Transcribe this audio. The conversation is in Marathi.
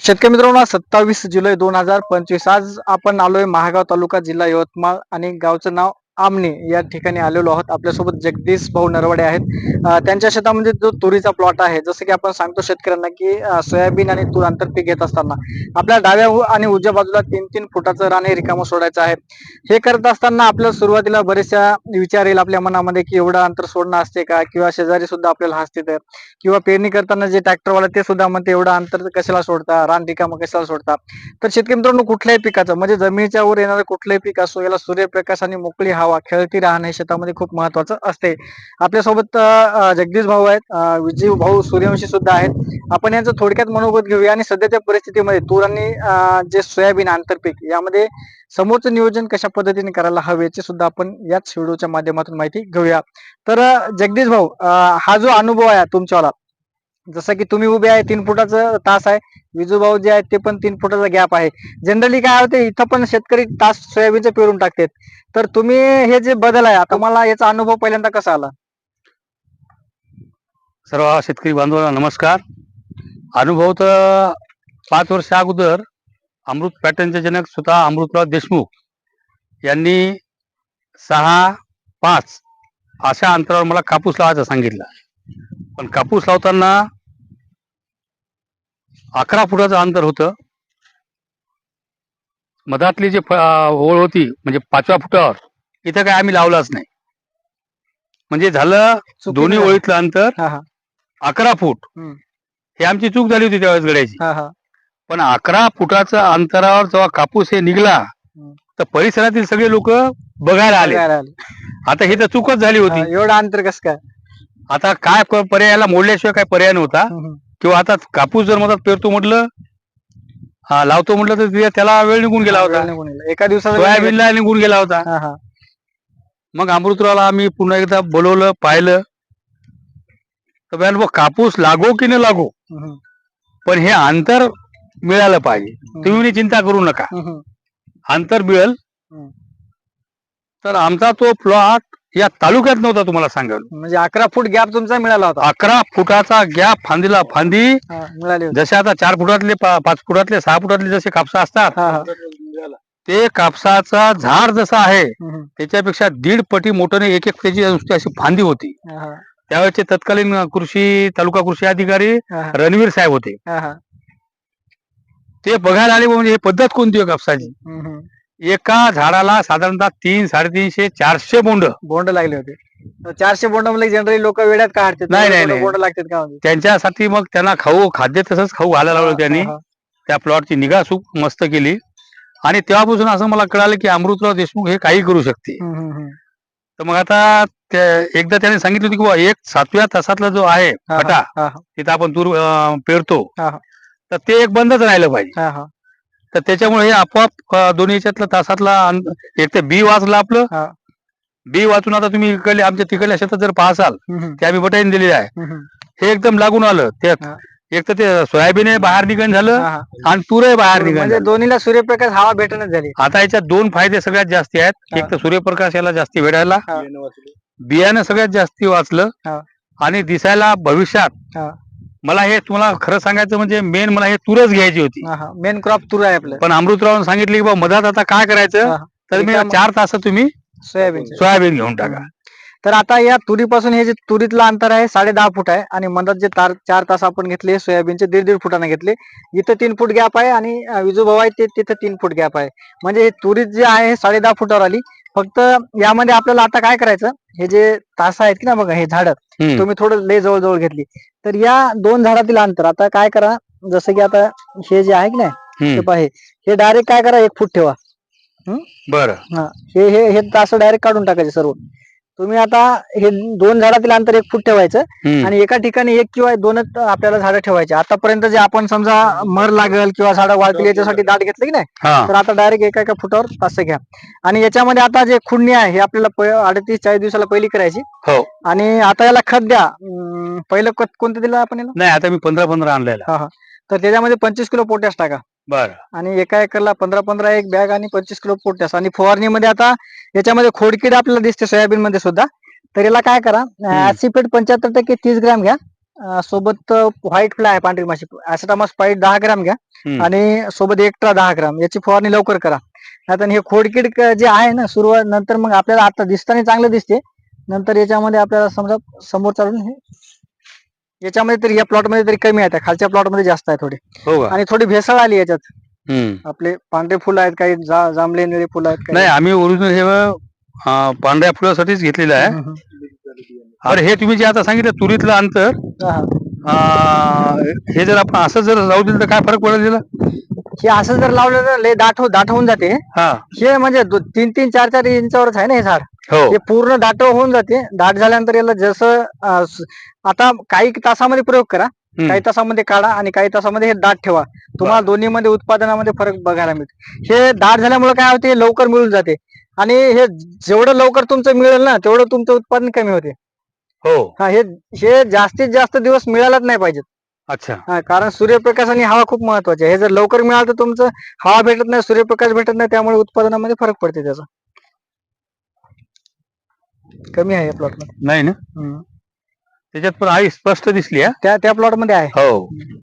शेतकरी मित्रांनो सत्तावीस जुलै दोन हजार पंचवीस आज आपण आलोय महागाव तालुका जिल्हा यवतमाळ आणि गावचं नाव आमने या ठिकाणी आलेलो आहोत. आपल्यासोबत जगदीश भाऊ नरवडे आहेत. त्यांच्या शेतामध्ये जो तुरीचा प्लॉट आहे जसं की आपण सांगतो शेतकऱ्यांना की सोयाबीन आणि तूर आंतरपीक घेत असताना आपल्या डाव्या आणि उजव्या बाजूला तीन तीन फुटाचं रान हे रिकामं सोडायचं आहे. हे करत असताना आपल्याला सुरुवातीला बरेचशा विचार येईल आपल्या मनामध्ये की एवढं अंतर सोडणं असते का? किंवा शेजारी सुद्धा आपल्याला हसते तर. किंवा पेरणी करताना जे ट्रॅक्टरवाला ते सुद्धा म्हणते एवढं अंतर कशाला सोडता? रान रिकामं कशाला सोडता? तर शेतकरी मित्रांनो कुठल्याही पिकाचं म्हणजे जमिनीच्या वर येणारं कुठलंही पीक असो याला सूर्यप्रकाश आणि मोकळी हवा खेळती राहणं हे शेतामध्ये खूप महत्वाचं असते. आपल्यासोबत जगदीश भाऊ आहेत. विजय भाऊ सूर्यवंशी सुद्धा आहेत. आपण यांचं थोडक्यात मनोगत घेऊया आणि सध्याच्या परिस्थितीमध्ये तूर आणि जे सोयाबीन आंतरपीक यामध्ये समोरचं नियोजन कशा पद्धतीने करायला हवे याची सुद्धा आपण याच व्हिडिओच्या माध्यमातून माहिती घेऊया. तर जगदीश भाऊ हा जो अनुभव आहे तुमच्यावाला जसं की तुम्ही उभे आहे तीन फुटाचं तास आहे. विजूभाऊ जे आहेत ते पण तीन फुटाचा गॅप आहे. जनरली काय होते इथं पण शेतकरी तास सोयाबीनचं पेरून टाकतात. तर तुम्ही हे जे बदल आहे आता मला याचा अनुभव पहिल्यांदा कसा आला? सर्व शेतकरी बांधवांना नमस्कार. अनुभव तर पाच वर्ष अगोदर अमृत पॅटर्नचे जनक स्वतः अमृतराव देशमुख यांनी सहा पाच अशा अंतरावर मला कापूस लावायचं सांगितलं. पण कापूस लावताना अकरा फुटाचं अंतर होतं. मधातली जी ओळ होती म्हणजे पाचव्या फुटावर इथं काय आम्ही लावलाच नाही. म्हणजे झालं दोन्ही. ओळीतलं अंतर अकरा फूट. ही आमची चूक झाली होती त्यावेळेस गड्याची. पण अकरा फुटाच्या अंतरावर जेव्हा कापूस हे निघला तर परिसरातील सगळे लोक बघायला आले. आता ही तर चूकच झाली होती. एवढं अंतर कसं काय? आता काय पर्यायाला मोडल्याशिवाय काय पर्याय नव्हता. किंवा आता कापूस जर मधात पेरतो म्हटलं हा लावतो म्हटलं तर ते- त्याला वेळ निघून गेला होता. वेळ निघून गेला. एका दिवसात सोयाबीनला निघून गेला होता. हा हा. मग अमृतरावला आम्ही पुन्हा एकदा बोलवलं पाहिलं. तर म्हणाले, "बुवा, कापूस लागो की न लागो? हम्म. पण हे अंतर मिळालं पाहिजे. तुम्ही चिंता करू नका. हम्म, हम्म. अंतर मिळेल. हम्म. तर आमचा तो प्लॉट या तालुक्यात नव्हता तुम्हाला सांगायला म्हणजे अकरा फूट गॅप तुमचा मिळाला होता अकरा फुटाचा गॅप फांदीला फांदी मिळाली जसे आता चार फुटातले पा- पाच फुटातले सहा फुटातले जसे कापसा असतात ते कापसाचा झाड जसा आहे. त्याच्यापेक्षा दीड पटी मोठ्याने एक एक त्याची नुसती अशी फांदी होती. त्यावेळेचे तत्कालीन कृषी तालुका कृषी अधिकारी. रणवीर साहेब होते. ते बघायला आले म्हणजे हे पद्धत कोणती आहे कापसाची. एका झाडाला साधारणतः तीन साडेतीनशे चारशे बोंड बोंड लागले होते चारशे बोंड म्हणजे जनरली लोक वेड्यात का नाही, नाही. बोंड लागतात का म्हणजे त्यांच्यासाठी मग त्यांना खाऊ खाद्य तसंच खाऊ घालायला लावलं त्यांनी हा, हा. त्या प्लॉटची निगा खूप मस्त केली आणि तेव्हापासून असं मला कळालं की अमृतराव देशमुख हे काही करू शकते हम्म, हम्म, हम्म. तर मग आता एकदा त्याने सांगितलं होतं की बुवा एक सातव्या तासातला जो आहे हा, फटा हा. तिथं आपण तूर अं, पेरतो हा. तर ते एक बंदच राहिलं पाहिजे हा, हा. तर त्याच्यामुळे हे आपोआप अं, दोन्ही याच्यातलं तासातला एक तर बी वाचलं आपलं हा. बी वाचून आता तुम्ही इकडले आमच्या तिकडल्या शेतात जर पाहसाल हम्म. ते आम्ही बटाईन दिलेली आहे हम्म. हे एकदम लागून आलं ते हा. एक तर ते सोयाबीन हे बाहेर निघण झालं हा, हा. आणि तूरही बाहेर निघण म्हणजे झालं. दोन्हीला सूर्यप्रकाश हवा भेटणच झाली आता याच्यात दोन फायदे सगळ्यात जास्ती आहेत हा. एक तर सूर्यप्रकाश याला जास्ती भेटायला हा. बियाणं सगळ्यात जास्ती वाचलं हा. आणि दिसायला भविष्यात हा. मला हे तुम्हाला खरं सांगायचं म्हणजे मेन मला हे तूरच घ्यायची होती. मेन क्रॉप तूर आहे आपलं. पण अमृतराव सांगितले की बा मधात आता काय करायचं. तर मी चार तास तुम्ही सोयाबीन. सोयाबीन घेऊन टाका. तर आता या तुरीपासून हे जे तुरीतलं अंतर आहे साडे दहा फूट आहे आणि मधात जे तार चार तास आपण घेतले सोयाबीनचे दीड दीड फुटाने घेतले इथं तीन फूट गॅप आहे आणि अं, विजू भाऊ आहे ते तिथं तीन फूट गॅप आहे. म्हणजे हे तुरीत जे आहे साडे दहा फुटावर आली. फक्त यामध्ये आपल्याला आता काय करायचं? हे जे तास आहेत की ना बघा हे झाड. तुम्ही थोडं लय जवळ जवळ घेतली. तर या दोन झाडातील अंतर आता काय करा जसं की आता हे जे आहे की नाही. हे पहा डायरेक्ट काय करा एक फूट ठेवा. बरं. हे. हे तास डायरेक्ट काढून टाकायचे सर्व. तुम्ही आता हे दोन झाडातील अंतर एक फूट ठेवायचं. आणि एका ठिकाणी एक किंवा दोनच आपल्याला झाडं ठेवायचे. आतापर्यंत जे आपण समजा मर लागल किंवा झाडं वाळतील याच्यासाठी दाट घेतलं की नाही तर आता डायरेक्ट एका एका फुटावर तास घ्या. आणि याच्यामध्ये आता जे खुडणी आहे हे आपल्याला अडतीस चाळीस दिवसाला पहिली करायची. हो. आणि आता याला खत द्या. पहिलं खत कोणतं दिलं आपण याला? नाही आता मी पंधरा पंधरा आणलेला तर त्याच्यामध्ये पंचवीस किलो पोटॅश टाका. बरं. आणि एका एकरला पंधरा पंधरा एक बॅग आणि पंचवीस किलो पोटॅश. आणि फवारणीमध्ये आता याच्यामध्ये खोडकीड आपल्याला दिसते सोयाबीन मध्ये सुद्धा. तर याला काय करा ऍसिपेट पंच्याहत्तर टक्के तीस ग्रॅम घ्या. सोबत व्हाईट फ्लाय पांढरी माशी. ऍसिटामॉस स्पाईट दहा ग्राम घ्या. आणि सोबत एक्स्ट्रा दहा ग्राम. याची फवारणी लवकर करा. आता हे खोडकीड जे आहे ना सुरुवात नंतर मग आपल्याला आता दिसताना चांगलं दिसते. नंतर याच्यामध्ये आपल्याला समजा समोर चालून हे याच्यामध्ये तरी या प्लॉटमध्ये तरी कमी आहे त्या खालच्या प्लॉटमध्ये जास्त आहे थोडी. हो का? आणि थोडी भेसळ आली याच्यात. हम्म. आपले पांढरे फुलं आहेत काही जा- जांभळे निळे फुलं आहेत काही. नाही आम्ही ओरिजिनल हे अं, पांढऱ्या फुलासाठीच घेतलेलं आहे. हम्म, अरे हे तुम्ही जे आता सांगितलं तुरीतलं अंतर हा, हा. अं, हे जर आपण असं जर लावू दिलं तर काय फरक पडेल त्याला हे असं जर लावलं तर लय दाट हो- दाट होऊन जाते. हा. हे म्हणजे दो- तीन तीन चार चार इंचावरच आहे ना हे झाड. हो. हे पूर्ण दाट होऊन जाते. दाट झाल्यानंतर याला जसं आता काही तासामध्ये प्रयोग करा. काही तासामध्ये काढा आणि काही तासामध्ये हे दाट ठेवा. तुम्हाला दोन्ही मध्ये उत्पादनामध्ये फरक बघायला मिळतो हे दाट झाल्यामुळे काय होते? हे लवकर मिळून जाते. आणि हे जेवढं लवकर तुमचं मिळेल ना तेवढं तुमचं उत्पादन कमी होते. हो. हा हे हे जास्तीत जास्त दिवस मिळायलाच नाही पाहिजेत. अच्छा. हा कारण सूर्यप्रकाश आणि हवा खूप महत्वाची आहे. हे जर लवकर मिळालं तर तुमचं हवा भेटत नाही सूर्यप्रकाश भेटत नाही त्यामुळे उत्पादनामध्ये फरक पडते त्याचा. कमी आहे प्लॉटमध्ये. नाही ना. त्याच्यात पण आई स्पष्ट दिसली हा? त्या त्या प्लॉटमध्ये आहे. हो.